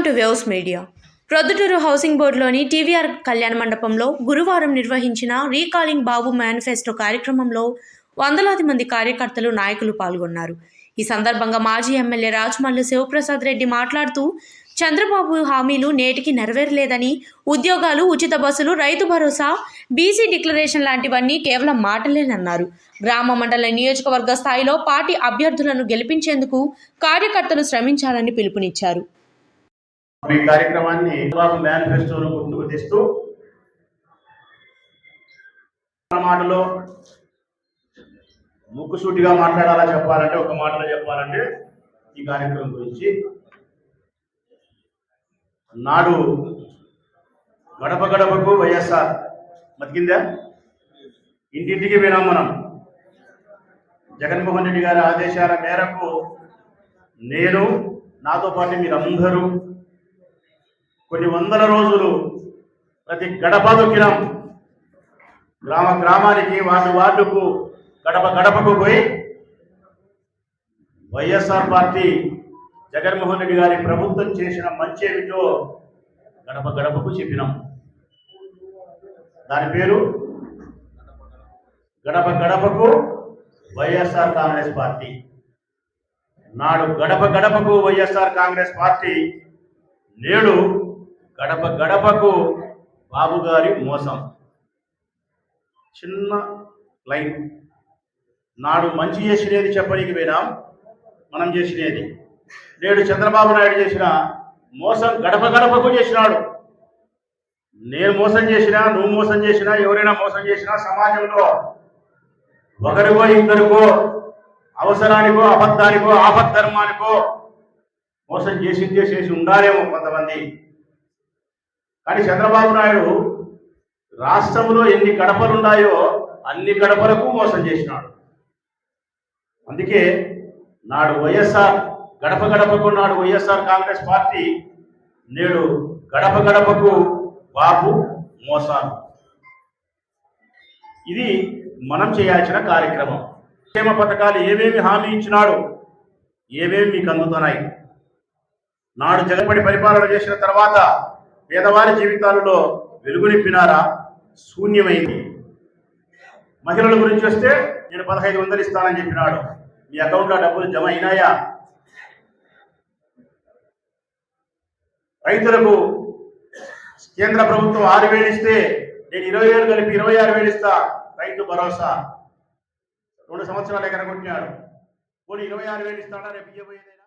Welcome to Waves Media. Proddatur housing బోర్డులోని TVR కళ్యాణ మండపంలో గురువారం నిర్వహించిన రీకాలింగ్ బాబు మేనిఫెస్టో కార్యక్రమంలో వందలాది మంది కార్యకర్తలు నాయకులు పాల్గొన్నారు. ఈ సందర్భంగా మాజీ ఎమ్మెల్యే రాజమల్లు శివప్రసాద్ రెడ్డి మాట్లాడుతూ చంద్రబాబు హామీలు నేటికి నెరవేరలేదని ఉద్యోగాలు ఉచిత బస్సులు రైతు భరోసా బీసీ డిక్లరేషన్ లాంటివన్నీ కేవలం మాటలేనన్నారు. గ్రామ మండల నియోజకవర్గ స్థాయిలో పార్టీ అభ్యర్థులను గెలిపించేందుకు కార్యకర్తలు శ్రమించాలని పిలుపునిచ్చారు. ఈ కార్యక్రమాన్ని మేనిఫెస్టోను గుర్తుకు తెస్తూ మాటలో ముక్కుసూటిగా మాట్లాడాలా చెప్పాలంటే ఒక మాటలో చెప్పాలంటే ఈ కార్యక్రమం గురించి నాడు గడప గడపకు వైఎస్ఆర్ బతికిందా? ఇంటింటికి వినాం మనం. జగన్మోహన్ రెడ్డి గారి ఆదేశాల మేరకు నేను నాతో పాటు మీరందరూ కొన్ని వందల రోజులు ప్రతి గడప దొక్కినాం. గ్రామ గ్రామానికి వార్డు వార్డుకు గడప గడపకు పోయి వైఎస్ఆర్ పార్టీ జగన్మోహన్ రెడ్డి గారి ప్రభుత్వం చేసిన మంచి ఏమిటో గడప గడపకు చెప్పినాం. దాని పేరు గడప గడపకు వైఎస్ఆర్ కాంగ్రెస్ పార్టీ. నాడు గడప గడపకు వైఎస్ఆర్ కాంగ్రెస్ పార్టీ నేడు గడప గడపకు బాబు గారి మోసం. చిన్న లైన్. నాడు మంచి చేసినది చెప్పడానికి పోయినాం మనం చేసినది. నేడు చంద్రబాబు నాయుడు చేసిన మోసం గడప గడపకు చేసినాడు. నేను మోసం చేసినా నువ్వు మోసం చేసినా ఎవరైనా మోసం చేసినా సమాజంలో ఒకరికో ఇద్దరికో అవసరానికో అబద్ధానికో ఆపద్ధర్మానికో మోసం చేసి చేసి ఉండాలేమో కొంతమంది. కానీ చంద్రబాబు నాయుడు రాష్ట్రంలో ఎన్ని గడపలు ఉన్నాయో అన్ని గడపలకు మోసం చేసినాడు. అందుకే నాడు వైఎస్ఆర్ గడప గడపకు నాడు వైఎస్ఆర్ కాంగ్రెస్ పార్టీ నేడు గడప గడపకు బాబు మోసాలు. ఇది మనం చేయాల్సిన కార్యక్రమం. క్షేమ పథకాలు ఏమేమి హామీ ఇచ్చినాడు ఏమేమి మీకు అందుతున్నాయి? నాడు జగపడి పరిపాలన చేసిన తర్వాత పేదవారి జీవితాలలో వెలుగు నింపినారా శూన్యమైంది. మహిళల గురించి వస్తే నేను పదహైదు వందలు ఇస్తానని చెప్పినాడు. మీ అకౌంట్లో డబ్బులు జమ అయినాయా? రైతులకు కేంద్ర ప్రభుత్వం ఆరు వేలు ఇస్తే నేను ఇరవై ఏడు కలిపి ఇరవై ఆరు వేలు ఇస్తా. రైతు భరోసా. రెండు సంవత్సరాలే కనుగొట్టినాడు. పోనీ ఇరవై ఆరు వేలు ఇస్తాడా? రేపు ఇవ్వబోయేదేనా